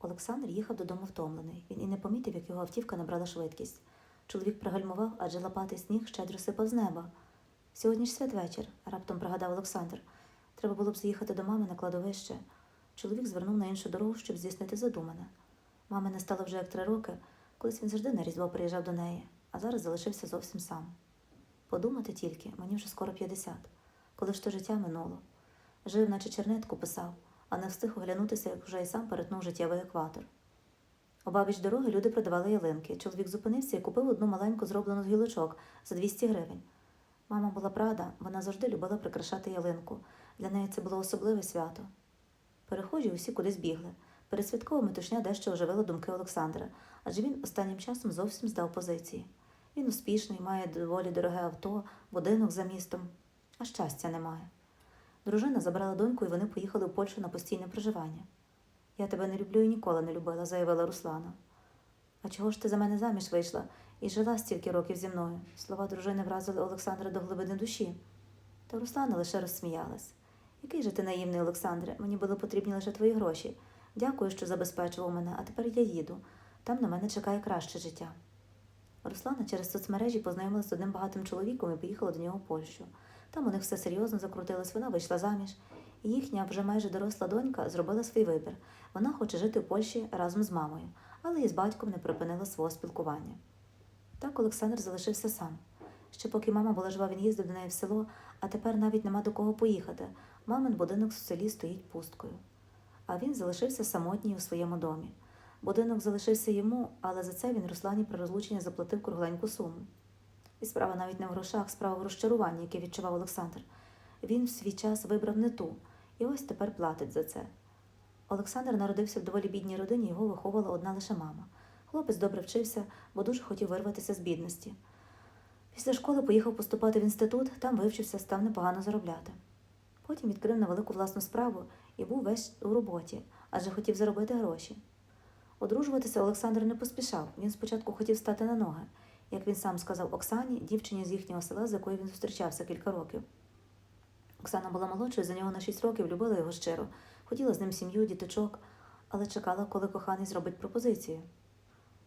Олександр їхав додому втомлений. Він і не помітив, як його автівка набрала швидкість. Чоловік пригальмував, адже лопатий сніг щедро сипав з неба. Сьогодні ж святвечір, раптом пригадав Олександр. Треба було б заїхати до мами на кладовище. Чоловік звернув на іншу дорогу, щоб здійснити задумане. Мами не стало вже як три роки, колись він завжди на різдво приїжджав до неї, а зараз залишився зовсім сам. Подумати тільки, мені вже скоро 50. Коли ж то життя минуло. Жив, наче чернетку писав, а не встиг оглянутися, як вже й сам перетнув життєвий екватор. Обабіч дороги люди продавали ялинки. Чоловік зупинився і купив одну маленьку зроблену з гілочок за 200 гривень. Мама була прада, вона завжди любила прикрашати ялинку. Для неї це було особливе свято. Перехожі усі кудись бігли. Пересвяткова метушня дещо оживила думки Олександра, адже він останнім часом зовсім здав позиції. Він успішний, має доволі дороге авто, будинок за містом, а щастя немає. Дружина забрала доньку, і вони поїхали в Польщу на постійне проживання. Я тебе не люблю і ніколи не любила, заявила Руслана. А чого ж ти за мене заміж вийшла і жила стільки років зі мною? Слова дружини вразили Олександра до глибини душі. Та Руслана лише розсміялась. Який же ти наївний, Олександре, мені були потрібні лише твої гроші. Дякую, що забезпечував мене, а тепер я їду. Там на мене чекає краще життя. Руслана через соцмережі познайомилася з одним багатим чоловіком і поїхала до нього в Польщу. Там у них все серйозно закрутилось, вона вийшла заміж, їхня вже майже доросла донька зробила свій вибір. Вона хоче жити в Польщі разом з мамою, але і з батьком не припинила свого спілкування. Так Олександр залишився сам. Ще поки мама була жива, він їздив до неї в село, а тепер навіть нема до кого поїхати. Мамин будинок в селі стоїть пусткою. А він залишився самотній у своєму домі. Будинок залишився йому, але за це він Руслані при розлученні заплатив кругленьку суму. І справа навіть не в грошах, справа в розчаруванні, яке відчував Олександр. Він в свій час вибрав не ту, і ось тепер платить за це. Олександр народився в доволі бідній родині, його виховувала одна лише мама. Хлопець добре вчився, бо дуже хотів вирватися з бідності. Після школи поїхав поступати в інститут, там вивчився, став непогано заробляти. Потім відкрив на велику власну справу і був весь у роботі, адже хотів заробити гроші. Одружуватися Олександр не поспішав. Він спочатку хотів стати на ноги, як він сам сказав Оксані, дівчині з їхнього села, з якою він зустрічався кілька років. Оксана була молодшою за нього на шість років, любила його щиро, хотіла з ним сім'ю, діточок, але чекала, коли коханий зробить пропозицію.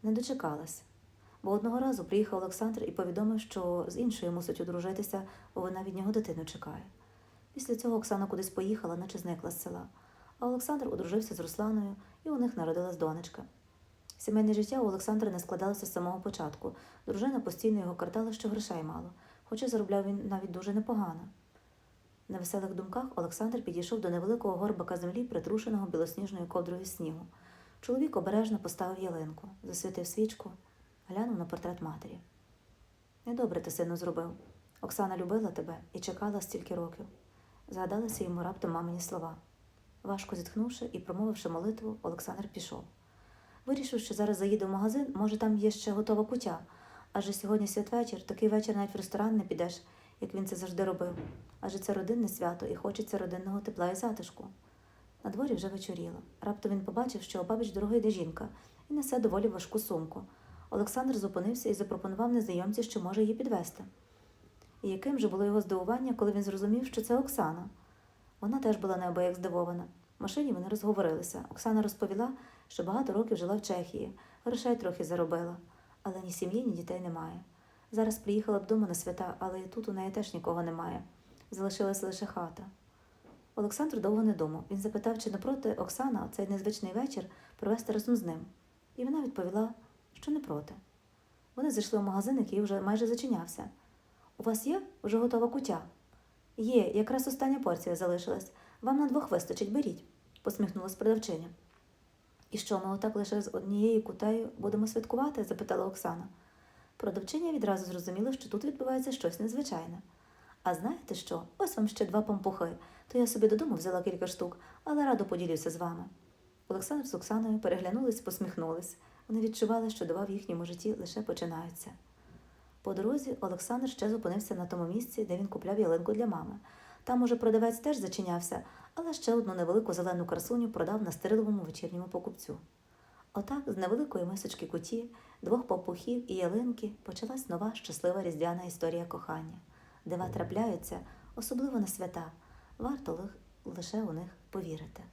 Не дочекалась. Бо одного разу приїхав Олександр і повідомив, що з іншою мусить одружитися, бо вона від нього дитину чекає. Після цього Оксана кудись поїхала, наче зникла з села. А Олександр одружився з Русланою, і у них народилась донечка. Сімейне життя у Олександра не складалося з самого початку. Дружина постійно його картала, що грошей мало, хоча заробляв він навіть дуже непогано. На веселих думках Олександр підійшов до невеликого горбика землі, притрушеного білосніжною ковдрою снігу. Чоловік обережно поставив ялинку, засвітив свічку, глянув на портрет матері. Недобре ти сину зробив. Оксана любила тебе і чекала стільки років. Згадалися йому раптом мамині слова. Важко зітхнувши і промовивши молитву, Олександр пішов. Вирішив, що зараз заїде в магазин, може, там є ще готова кутя. Адже сьогодні святвечір, такий вечір навіть в ресторан не підеш, як він це завжди робив. Адже це родинне свято і хочеться родинного тепла і затишку. На дворі вже вечоріло. Раптом він побачив, що обабіч дороги йде жінка і несе доволі важку сумку. Олександр зупинився і запропонував незнайомці, що може її підвести. І яким же було його здивування, коли він зрозумів, що це Оксана. Вона теж була неабияк здивована. Машині вони розговорилися. Оксана розповіла, що багато років жила в Чехії, грошей трохи заробила, але ні сім'ї, ні дітей немає. Зараз приїхала додому на свята, але тут у неї теж нікого немає. Залишилася лише хата. Олександр довго не думав. Він запитав, чи напроти Оксана цей незвичний вечір провести разом з ним. І вона відповіла, що не проти. Вони зайшли в магазин, який вже майже зачинявся. У вас є вже готова кутя? Є, якраз остання порція залишилась. Вам на двох вистачить, беріть, посміхнулась продавчиня. І що, ми отак лише з однією кутею будемо святкувати? запитала Оксана. Продавчиня відразу зрозуміла, що тут відбувається щось незвичайне. А знаєте що? Ось вам ще два пампухи, то я собі додому взяла кілька штук, але радо поділюся з вами. Олександр з Оксаною переглянулись посміхнулись. Вони відчували, що дива в їхньому житті лише починаються. По дорозі Олександр ще зупинився на тому місці, де він купляв ялинку для мами. Там уже продавець теж зачинявся, але ще одну невелику зелену красуню продав на стериловому вечірньому покупцю. Отак, з невеликої мисочки куті, двох папухів і ялинки почалась нова щаслива різдвяна історія кохання. Дива трапляються, особливо на свята. Варто лише у них повірити.